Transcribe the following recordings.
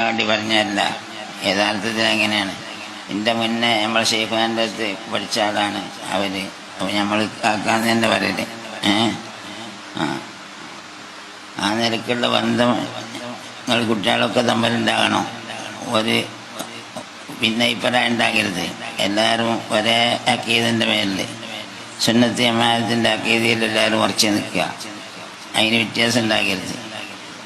വേണ്ടി പറഞ്ഞതല്ല. യഥാർത്ഥത്തിൽ അങ്ങനെയാണ്. എന്റെ മുന്നേ നമ്മൾ ഷെയ്ഖാന്റെ അടുത്ത് പഠിച്ച ആളാണ് അവർ അപ്പോൾ നമ്മൾ കാക്കാന്ന് തന്നെ പറയൽ. ആ. ആ നിലക്കുള്ള ബന്ധം നിങ്ങൾ കുട്ടികളൊക്കെ തമ്മിലുണ്ടാകണം. ഒരു പിന്നെ ഇപ്പറ ഉണ്ടാകരുത്. എല്ലാവരും ഒരേ അക്കീതിന്റെ മേലിൽ സുന്നത്തി അമ്മാനത്തിന്റെ അക്കീതിയിൽ എല്ലാവരും ഉറച്ചു നിൽക്കുക. അതിന് വ്യത്യാസം ഉണ്ടാകരുത്.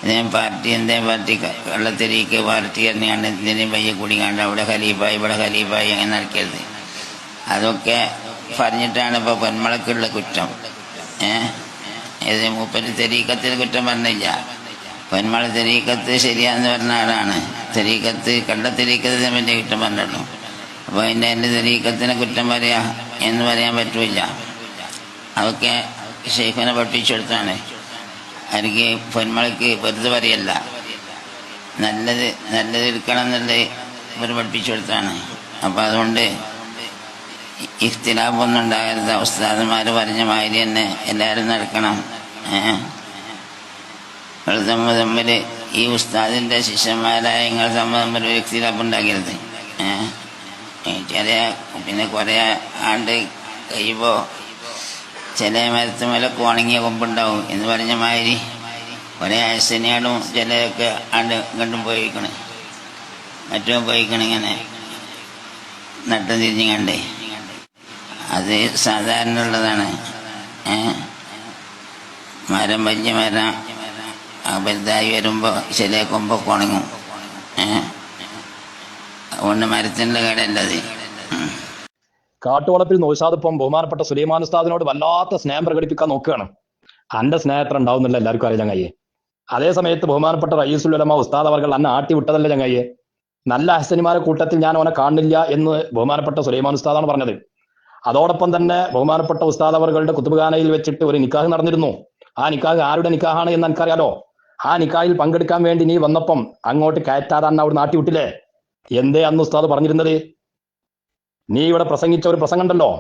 ഇതിനെ പാർട്ടി എന്തേ പാർട്ടി വെള്ളത്തിരിക്ക് പാർട്ടി തന്നെയാണ് ഇതിനെ പയ്യെ കൂടിക്കാണ്ട് അവിടെ ഖലീഫായി ഇവിടെ ഖലീഫായി അങ്ങനെ നടക്കരുത്. അതൊക്കെ പറഞ്ഞിട്ടാണ് ഇപ്പോൾ പൊന്മളക്കുള്ള കുറ്റം. ഏഹ് ഇത് മൂപ്പര് തെരീക്കത്തിൽ കുറ്റം പറഞ്ഞില്ല. പൊന്മള തെരീക്കത്ത് ശരിയാന്ന് പറഞ്ഞ ആളാണ്. തെരീക്കത്ത് കണ്ട തെരീക്കത്തിന് കുറ്റം പറഞ്ഞിട്ടുള്ളൂ. അപ്പോൾ അതിന്റെ എന്റെ തെരീക്കത്തിനെ കുറ്റം പറയാ എന്ന് പറയാൻ പറ്റില്ല. അതൊക്കെ ഷെയ്ഖിനെ പഠിപ്പിച്ചെടുത്താണ് എനിക്ക് പൊന്മളക്ക് വെറുതെ പറയല്ല. നല്ലത് നല്ലത് എടുക്കണം എന്നുള്ളത് ഇവർ പഠിപ്പിച്ചു കൊടുത്താണ്. അപ്പം അതുകൊണ്ട് ഇഖ്തിലാഫൊന്നും ഉണ്ടാകരുത് ഉസ്താദന്മാർ പറഞ്ഞ മാതിരി തന്നെ എല്ലാവരും നടക്കണം. നിങ്ങൾ തമ്മിൽ തമ്മിൽ ഈ ഉസ്താദിന്റെ ശിഷ്യന്മാരായ നിങ്ങൾ തമ്മിൽ തമ്മിൽ ഒരു ഇഖ്തിലാഫ് ഉണ്ടാക്കരുത്. ചെറിയ പിന്നെ കുറേ ആണ്ട് കഴിയുമ്പോൾ ചില മരത്ത് വില കോണങ്ങിയ കൊമ്പുണ്ടാവും എന്ന് പറഞ്ഞ മാതിരി ഒരേ അയസനിയാടും ചിലതൊക്കെ ആണ്ട് കണ്ടും പോയിക്കണ്. മറ്റും പോയിക്കണ് ഇങ്ങനെ നട്ടം തിരിഞ്ഞ് കണ്ടേ. അത് സാധാരണ ഉള്ളതാണ്. മരം വലിയ മരം വലുതായി വരുമ്പോൾ ചില കൊമ്പൊക്കെ ഉണങ്ങും അതുകൊണ്ട് മരത്തിന്റെ കടല്ലത് ഉം. കാട്ടുവളപ്പിൽ നോശാദിപ്പം ബഹുമാനപ്പെട്ട സുലൈമാൻ ഉസ്താദിനോട് വല്ലാത്ത സ്നേഹം പ്രകടിപ്പിക്കാൻ നോക്കുകയാണ്. അന്റെ സ്നേഹത്തിൽ ഉണ്ടാവുന്നില്ല എല്ലാവർക്കും അറിയാം ചങ്ങയ്യെ. അതേ സമയത്ത് ബഹുമാനപ്പെട്ട ഉലമ ഉസ്താദ് അവർ അന്നെ ആട്ടി വിട്ടതല്ല ചങ്ങയ്യെ? നല്ല അഹസനിമാരെ കൂട്ടത്തിൽ ഞാൻ അവനെ കാണില്ല എന്ന് ബഹുമാനപ്പെട്ട സുലൈമാൻ ഉസ്താദാണ് പറഞ്ഞത്. അതോടൊപ്പം തന്നെ ബഹുമാനപ്പെട്ട ഉസ്താദ് അവറുകളുടെ കുത്തുബുഖാനയിൽ വെച്ചിട്ട് ഒരു നിക്കാഹ് നടന്നിരുന്നു. ആ നിക്കാഹ് ആരുടെ നിക്കാഹാണ് എന്ന് എനിക്കറിയാലോ? ആ നിക്കാഹിൽ പങ്കെടുക്കാൻ വേണ്ടി നീ വന്നപ്പം അങ്ങോട്ട് കയറ്റാതാണ് അവിടെ നാട്ടി വിട്ടില്ലേ? എന്തേ അന്ന് ഉസ്താദ് പറഞ്ഞിരുന്നത്? നീ ഇവിടെ പ്രസംഗിച്ച ഒരു പ്രസംഗം ഉണ്ടല്ലോ.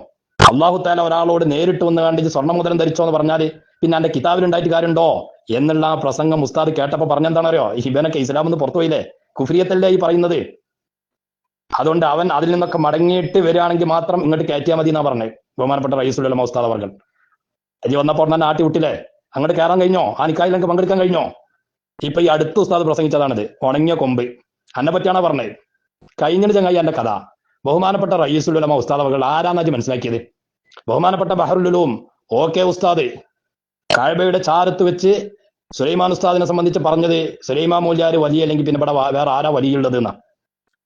അള്ളാഹു താല ഒരാളോട് നേരിട്ട് വന്ന് കണ്ടിട്ട് സ്വർണമുദ്രം ധരിച്ചോ എന്ന് പറഞ്ഞാൽ പിന്നെ എന്റെ കിതാബിലുണ്ടായിട്ട് കാര്യമുണ്ടോ? എന്നുള്ള ആ പ്രസംഗം ഉസ്താദ് കേട്ടപ്പോ പറഞ്ഞെന്താണറിയോ ഹിബനൊക്കെ ഇസ്ലാം എന്ന് പുറത്തു പോയില്ലേ? കുഫ്രിയത്തല്ലേ ഈ പറയുന്നത്? അതുകൊണ്ട് അവൻ അതിൽ നിന്നൊക്കെ മടങ്ങിയിട്ട് വരികയാണെങ്കിൽ മാത്രം ഇങ്ങോട്ട് കയറ്റിയാൽ മതി എന്നാ പറഞ്ഞത് ബഹുമാനപ്പെട്ട റൈസുള്ള ഉസ്താദ് വർഗൻ അജി വന്നപ്പോൾ തന്നെ ആട്ടി വിട്ടില്ലേ? അങ്ങോട്ട് കയറാൻ കഴിഞ്ഞോ? ആ നിങ്ങൾക്ക് പങ്കെടുക്കാൻ കഴിഞ്ഞോ? ഇപ്പൊ ഈ അടുത്ത ഉസ്താദ് പ്രസംഗിച്ചതാണിത്. ഉണങ്ങിയ കൊമ്പ്. അന്നെ പറ്റിയാണോ പറഞ്ഞത് കഴിഞ്ഞിട്ട് ചങ്ങായി എന്റെ കഥ. ബഹുമാനപ്പെട്ട റയീസുലുലമ ഉസ്താദ് അവർ ആരാന്നാജ് മനസ്സിലാക്കിയത്? ബഹുമാനപ്പെട്ട ബഹറുലുലും ഓക്കെ ഉസ്താദ്. കാഴ്ബയുടെ ചാരത്ത് വെച്ച് സുലൈമാൻ ഉസ്താദിനെ സംബന്ധിച്ച് പറഞ്ഞത് സുലൈമാ മൂല്യാര് വലിയ അല്ലെങ്കിൽ പിന്നെ ഇവിടെ വേറെ ആരാ വലിയുള്ളത് എന്നാ.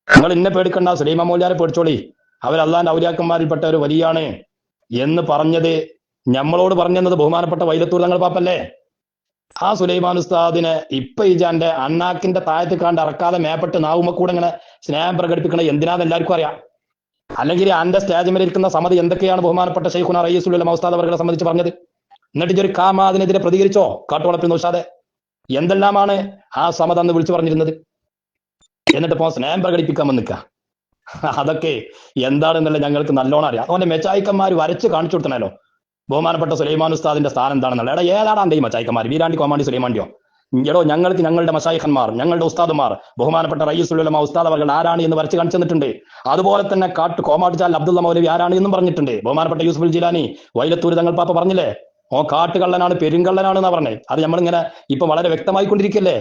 നിങ്ങൾ ഇന്നെ പേടിക്കണ്ട സുലൈമാ മൂല്യാരെ പേടിച്ചോളി. അള്ളാന്റെ ഔലിയാക്കന്മാരിൽപ്പെട്ട ഒരു വലിയാണ് എന്ന് പറഞ്ഞത് ഞമ്മളോട് പറഞ്ഞത് ബഹുമാനപ്പെട്ട വൈലത്തൂർ തങ്ങൾ പാപ്പല്ലേ? ആ സുലൈമാൻ ഉസ്താദിനെ ഇപ്പൊ ഇജാന്റെ അണ്ണാക്കിന്റെ താഴത്ത് കണ്ട് ഇറക്കാതെ മേപ്പെട്ട് നാവുമ്പോ കൂടെ ഇങ്ങനെ സ്നേഹം പ്രകടിപ്പിക്കണ എന്തിനാന്ന് എല്ലാവർക്കും അറിയാം. അല്ലെങ്കിൽ അന്റെ സ്റ്റേജ് മേലെ ഇരിക്കുന്ന സമിതി എന്തൊക്കെയാണ് ബഹുമാനപ്പെട്ട ഷെയ്ഖുന റയ്യസുലുള്ള ഉസ്താദ് അവരുടെ സംബന്ധിച്ച് പറഞ്ഞത്? എന്നിട്ട് ഇതൊരു കാമാദിനെതിരെ പ്രതികരിച്ചോ? കാട്ടുവളപ്പിൽ നോഷാതെ എന്തെല്ലാമാണ് ആ സമത അന്ന് വിളിച്ചു പറഞ്ഞിരുന്നത്? എന്നിട്ട് പോ സ്നേഹം പ്രകടിപ്പിക്കാൻ വന്നിക്ക അതൊക്കെ എന്താണെന്നുള്ള ഞങ്ങൾക്ക് നല്ലോണം അറിയാം. അതുകൊണ്ട് മെച്ചായിക്കന്മാർ വരച്ച് കാണിച്ചു കൊടുത്തണല്ലോ. ബഹുമാനപ്പെട്ട സുലൈമാൻ ഉസ്താദിന്റെ സ്ഥാനം എന്താണെന്നുള്ള എടാ അന്റെ ഈ മച്ചായിക്കന്മാർ വീരാണ്ടി കോമാണ്ടി സുലൈമാണ്ടിയോ എടോ ഞങ്ങൾക്ക് ഞങ്ങളുടെ മസായിഖന്മാർ ഞങ്ങളുടെ ഉസ്താദുമാർ ബഹുമാനപ്പെട്ട റയ്യുസുലമ ഉസ്താദ് അവർ ആരാണ് എന്ന് വരച്ച് കാണിച്ചു തന്നിട്ടുണ്ട്. അതുപോലെ തന്നെ കാട്ട് കോമാട്ടുചാൽ അബ്ദുള്ള മൗലവി ആരാണ് എന്നും പറഞ്ഞിട്ടുണ്ട്. ബഹുമാനപ്പെട്ട യൂസുഫുൽ ജിലാനി വൈലത്തൂർ തങ്ങൾ പാപ്പ പറഞ്ഞില്ലേ? ഓ കാട്ടുകള്ളനാണ് പെരുങ്കള്ളനാണ് എന്നാ പറഞ്ഞേ. അത് നമ്മളിങ്ങനെ ഇപ്പൊ വളരെ വ്യക്തമായിക്കൊണ്ടിരിക്കല്ലേ?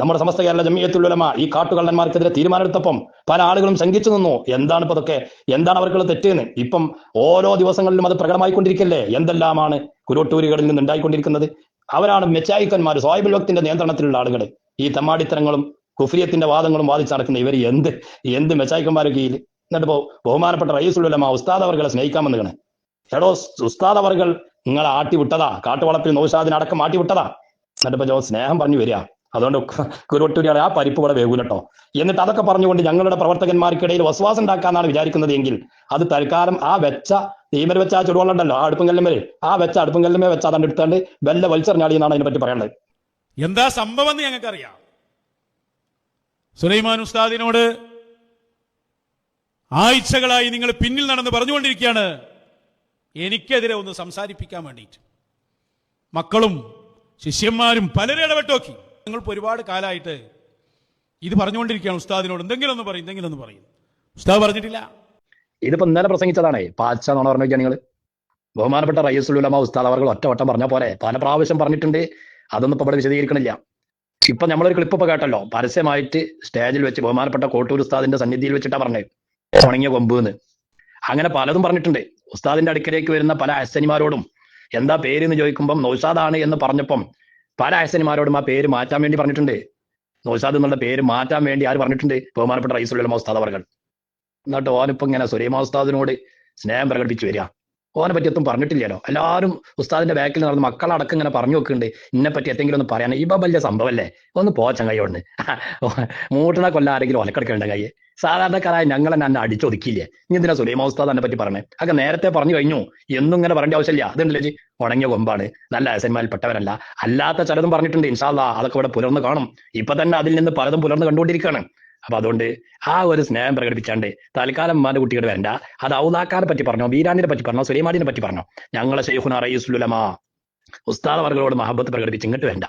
നമ്മുടെ സമസ്ത കേരള ജമിയത്തുലമ ഈ കാട്ടുകള്ളന്മാർക്കെതിരെ തീരുമാനമെടുത്തപ്പം പല ആളുകളും ശങ്കിച്ചു നിന്നു. എന്താണ് ഇപ്പൊ അതൊക്കെ എന്താണ് അവർക്കുള്ള തെറ്റെന്ന്? ഇപ്പം ഓരോ ദിവസങ്ങളിലും അത് പ്രകടമായിക്കൊണ്ടിരിക്കല്ലേ? എന്തെല്ലാമാണ് കുരുട്ടൂരികളിൽ നിന്ന് ഉണ്ടായിക്കൊണ്ടിരിക്കുന്നത് അവരാണ് മെച്ചായിക്കന്മാർ സ്വാഹിബുൽ വക്തിന്റെ നിയന്ത്രണത്തിലുള്ള ആളുകൾ ഈ തമ്മാടിത്തരങ്ങളും കുഫ്രിയത്തിന്റെ വാദങ്ങളും വാദിച്ച് നടക്കുന്ന ഇവർ എന്ത് എന്ത് മെച്ചായിക്കന്മാരുടെ കീഴിൽ എന്നിട്ട് ഇപ്പോ ബഹുമാനപ്പെട്ട റയീസുലമ ഉസ്താദ് അവർകളെ സ്നേഹിക്കാമെന്ന് കണേ എടോ ഉസ്താദ് അവർകൾ നിങ്ങളെ ആട്ടി വിട്ടതാ കാട്ടുവളപ്പിൽ നൗഷാദിനെ അടക്കം ആട്ടി വിട്ടതാ എന്നിട്ട് ഇപ്പൊ സ്നേഹം പറഞ്ഞു വരിക. അതുകൊണ്ട് കുരുവട്ടൂരിയാളെ ആ പരിപ്പ് ഇവിടെ വേകൂലട്ടോ എന്നിട്ട് അതൊക്കെ പറഞ്ഞുകൊണ്ട് ഞങ്ങളുടെ പ്രവർത്തകന്മാർക്കിടയിൽ വസ്വാസം ഉണ്ടാക്കാന്നാണ് വിചാരിക്കുന്നത് എങ്കിൽ അത് തൽക്കാലം ആ വെച്ച നീമര് വെച്ച ആ ചുടുവെള്ളമുണ്ടല്ലോ ആ അടുപ്പും കല്ലുമേൽ ആ വെച്ച അടുപ്പും കല്ലുമേ വെച്ച അതാണ് എടുത്താണ്ട് വല്ല വലിച്ചെറിഞ്ഞാളി എന്നാണ് അതിനെ പറ്റി എന്താ സംഭവം എന്ന് ഞങ്ങൾക്കറിയാം. സുലൈമാൻ ഉസ്താദിനോട് ആഴ്ചകളായി നിങ്ങൾ പിന്നിൽ നടന്ന് പറഞ്ഞുകൊണ്ടിരിക്കുകയാണ്. എനിക്കെതിരെ ഒന്ന് സംസാരിപ്പിക്കാൻ വേണ്ടിയിട്ട്. മക്കളും ശിഷ്യന്മാരും പലരും ഇടപെട്ടോക്കി ഞങ്ങളിപ്പോൾ ഒരുപാട് കാലമായിട്ട് ഇത് പറഞ്ഞുകൊണ്ടിരിക്കുകയാണ് ഉസ്താദിനോട്. എന്തെങ്കിലും ഒന്ന് പറയും എന്തെങ്കിലും ഒന്ന് പറയും. ഉസ്താദ് പറഞ്ഞിട്ടില്ല. ഇതിപ്പോ ഇന്നലെ പ്രസംഗിച്ചതാണേ പാച്ച എന്നാണ് പറഞ്ഞു നിങ്ങൾ ബഹുമാനപ്പെട്ട റയ്യസുലുലമ ഉസ്താദ് അവർ ഒറ്റ വട്ടം പറഞ്ഞ പോലെ പല പ്രാവശ്യം പറഞ്ഞിട്ടുണ്ട് അതൊന്നും ഇപ്പൊ ഇവിടെ വിശദീകരിക്കണില്ല. ഇപ്പൊ നമ്മളൊരു ക്ലിപ്പ് ഇപ്പൊ കേട്ടല്ലോ പരസ്യമായിട്ട് സ്റ്റേജിൽ വെച്ച് ബഹുമാനപ്പെട്ട കോട്ടൂർ ഉസ്താദിന്റെ സന്നിധിയിൽ വെച്ചിട്ടാണ് പറഞ്ഞത് ഉണങ്ങിയ കൊമ്പ് എന്ന്. അങ്ങനെ പലതും പറഞ്ഞിട്ടുണ്ട്. ഉസ്താദിന്റെ അടുക്കലേക്ക് വരുന്ന പല അസനിമാരോടും എന്താ പേര് എന്ന് ചോദിക്കുമ്പം നൗഷാദാണ് എന്ന് പറഞ്ഞപ്പം പല ആയസന്മാരോടും ആ പേര് മാറ്റാൻ വേണ്ടി പറഞ്ഞിട്ടുണ്ട്. നൗഷാദ് എന്നുള്ള പേര് മാറ്റാൻ വേണ്ടി ആര് പറഞ്ഞിട്ടുണ്ട്? ബഹുമാനപ്പെട്ട റൈസുള്ള ഉസ്താദ് അവർ എന്നിട്ട് ഓനിപ്പോ ഇങ്ങനെ സുലൈമാ ഉസ്താദിനോട് സ്നേഹം പ്രകടിപ്പിച്ചു വരിക. ഓനെ പറ്റി ഒന്നും പറഞ്ഞിട്ടില്ലല്ലോ എല്ലാവരും ഉസ്താദിന്റെ ബാക്കിൽ നടന്ന് മക്കളടക്കം ഇങ്ങനെ പറഞ്ഞു വെക്കുന്നുണ്ട്. ഇന്നെ പറ്റി എന്തെങ്കിലും ഒന്ന് പറയാൻ ഇവ വലിയ സംഭവമല്ലേ ഒന്ന് പോ ചങ്ങയോടുന്ന് മൂട്ടണ കൊല്ലം ആരെങ്കിലും ഒലക്കെടുക്കേണ്ട കയ്യെ. സാധാരണക്കാരായ ഞങ്ങൾ എന്നെ അടിച്ചൊതുക്കിയില്ലേ? ഇനി എന്തിനാ സുലൈമ ഉസ്താദ് എന്നെ പറ്റി പറഞ്ഞേ? അതൊക്കെ നേരത്തെ പറഞ്ഞു കഴിഞ്ഞു. എന്നും ഇങ്ങനെ പറയേണ്ട ആവശ്യമില്ല. അതുണ്ടല്ലേ ജി ഉണങ്ങിയ കൊമ്പാണ്. നല്ല അസന്മാരിൽപ്പെട്ടവരല്ല. അല്ലാത്ത ചിലതും പറഞ്ഞിട്ടുണ്ട് ഇൻഷാല്ലാ അതൊക്കെ ഇവിടെ പുലർന്ന് കാണും. ഇപ്പൊ തന്നെ അതിൽ നിന്ന് പലതും പുലർന്ന് കണ്ടുകൊണ്ടിരിക്കുകയാണ്. അപ്പൊ അതുകൊണ്ട് ആ ഒരു സ്നേഹം പ്രകടിപ്പിച്ചാണ്ട് തൽക്കാലം ഉമ്മാന്റെ കുട്ടികൾ വരണ്ട. അത് ഔദാക്കാരെ പറ്റി പറഞ്ഞോ ബീരാനിനെ പറ്റി പറഞ്ഞോ സുലൈമാനിനെ പറ്റി പറഞ്ഞോ. ഞങ്ങളെ ഷെയ്ഖുന റയീസുലുലമ ഉസ്താദ് വർഗങ്ങളോട് മഹബത്ത് പ്രകടിപ്പിച്ച് ഇങ്ങോട്ട് വേണ്ട